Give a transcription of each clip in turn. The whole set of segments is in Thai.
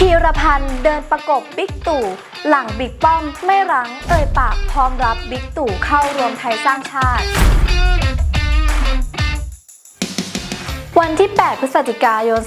พีรพันธ์เดินประกบบิ๊กตู่ หลังบิ๊กป้อมไม่รั้งเอ่ยปากพร้อมรับบิ๊กตู่เข้ารวมไทยสร้างชาติ วันที่ 8 พฤศจิกายน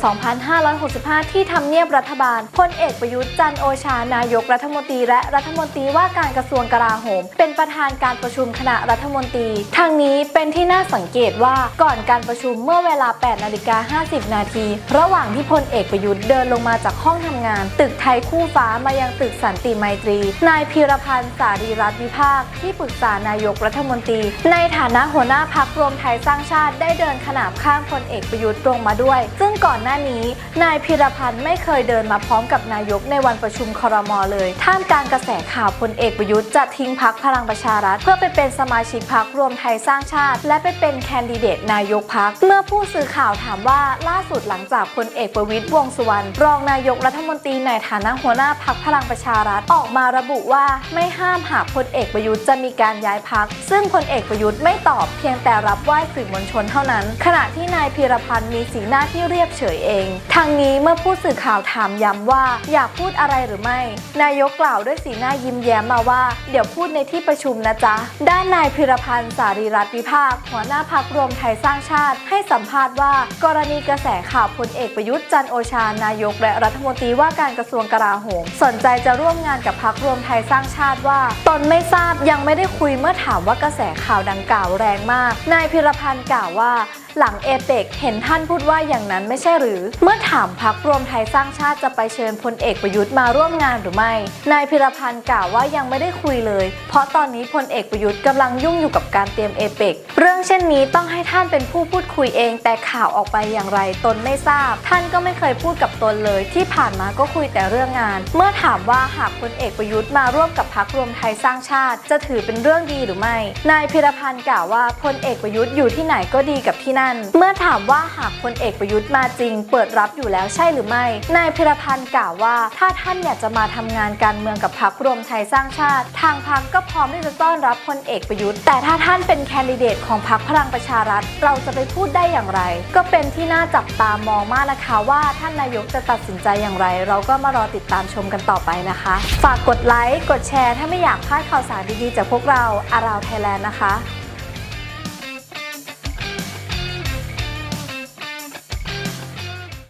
2565 ที่ทำเนียบรัฐบาล พลเอกประยุทธ์จันโอชา นายกรัฐมนตรีและรัฐมนตรีว่าการกระทรวงกลาโหม เป็นประธานการประชุมคณะรัฐมนตรี ทางนี้เป็นที่น่าสังเกตว่าก่อนการประชุมเมื่อเวลา 8 นาฬิกา 50 นาที ระหว่างที่พลเอกประยุทธ์เดินลงมาจากห้องทำงาน ตึกไทยคู่ฟ้ามายังตึกสันติไมตรี นายพีรพันธ์สารีรัตน์วิภาค ที่ปรึกษานายกรัฐมนตรี ในฐานะหัวหน้าพักรวมไทยสร้างชาติได้เดินขนาบข้างพลเอกประยุทธ์ลงมาด้วย ซึ่งก่อนหน้านี้ นายพีรพันธ์ไม่เคยเดินมาพร้อมกับนายกในวันประชุมครมเลย ท่ามกลางกระแสข่าวพลเอกประยุทธ์จะทิ้งพักพลังประชารัฐ เพื่อไปเป็นสมาชิกพักรวมไทยสร้างชาติ และไปเป็นแคนดิเดตนายกพักเมื่อผู้สื่อข่าวถามว่าล่าสุดหลังจากพลเอกประวิตยวงสุวรรณรองนายกรัฐมนตรีในฐานะหัวหน้าพักพลังประชารัฐออกมาระบุว่าไม่ห้ามหากพลเอกประยุทธ์จะมีการย้ายพักซึ่งพลเอกประยุทธ์ไม่ตอบเพียงแต่รับไหว้สื่อมวลชนเท่านั้น ขณะที่นายพีรพนธ์มีสีหน้าที่เรียบเฉยเอง ทางนี้เมื่อผู้สื่อข่าวถามย้ำว่า อยากพูดอะไรหรือไม่ นายกกล่าวด้วยสีหน้ายิ้มแย้มมาว่า เดี๋ยวพูดในที่ประชุมนะจ๊ะ ด้านนายพิรพันธ์สารีรัตน์วิภาค หัวหน้าพักรวมไทยสร้างชาติ ให้สัมภาษณ์ว่า กรณีกระแสข่าวพลเอกประยุทธ์จันโอชานายกและรัฐมนตรีว่าการกระทรวงกลาโหมสนใจจะร่วมงานกับพักรวมไทยสร้างชาติว่า ตนไม่ทราบยังไม่ได้คุยเมื่อถามว่ากระแสข่าวดังกล่าวแรงมาก นายพิรพันธ์กล่าวว่า หลังเอเปกเห็นท่านพูดว่าอย่างนั้นไม่ใช่หรือ เมื่อถามพักรวมไทยสร้างชาติจะไปเชิญพลเอกประยุทธ์มาร่วมงานหรือไม่ นายพิรพันธ์กล่าวว่ายังไม่ได้คุยเลย เพราะตอนนี้พลเอกประยุทธ์กำลังยุ่งอยู่กับการเตรียมเอเปกเรื่องเช่นนี้ต้องให้ท่านเป็นผู้พูดคุยเอง แต่ข่าวออกไปอย่างไรตนไม่ทราบ ท่านก็ไม่เคยพูดกับตนเลย ที่ผ่านมาก็คุยแต่เรื่องงาน เมื่อถามว่าหากพลเอกประยุทธ์มาร่วมกับพักรวมไทยสร้างชาติ จะถือเป็นเรื่องดีหรือไม่ นายพิรพันธ์กล่าวว่าพลเอกประยุทธ์อยู่ที่ไหนก็ดีกับที่นั่น เมื่อถามว่าหากพลเอกประยุทธ์มาจริง เปิดรับอยู่แล้วใช่หรือไม่ นายพิรพันธ์กล่าวว่า ถ้าท่านอยากจะมาทำงานการเมืองกับพักรวมไทยสร้างชาติ ทางพักก็พร้อมที่จะต้อนรับพลเอกประยุทธ์ แต่ถ้าท่านเป็นแคนดิเดตของพักพลังประชารัฐ เราจะไปพูดได้อย่างไร ก็เป็นที่น่าจับตามองมากนะคะว่าท่านนายกจะตัดสินใจอย่างไร เราก็มารอติดตามชมกันต่อไปนะคะ ฝากกดไลค์กดแชร์ ถ้าไม่อยากพลาดข่าวสารดีๆจากพวกเราอาราวไทยแลนด์นะคะ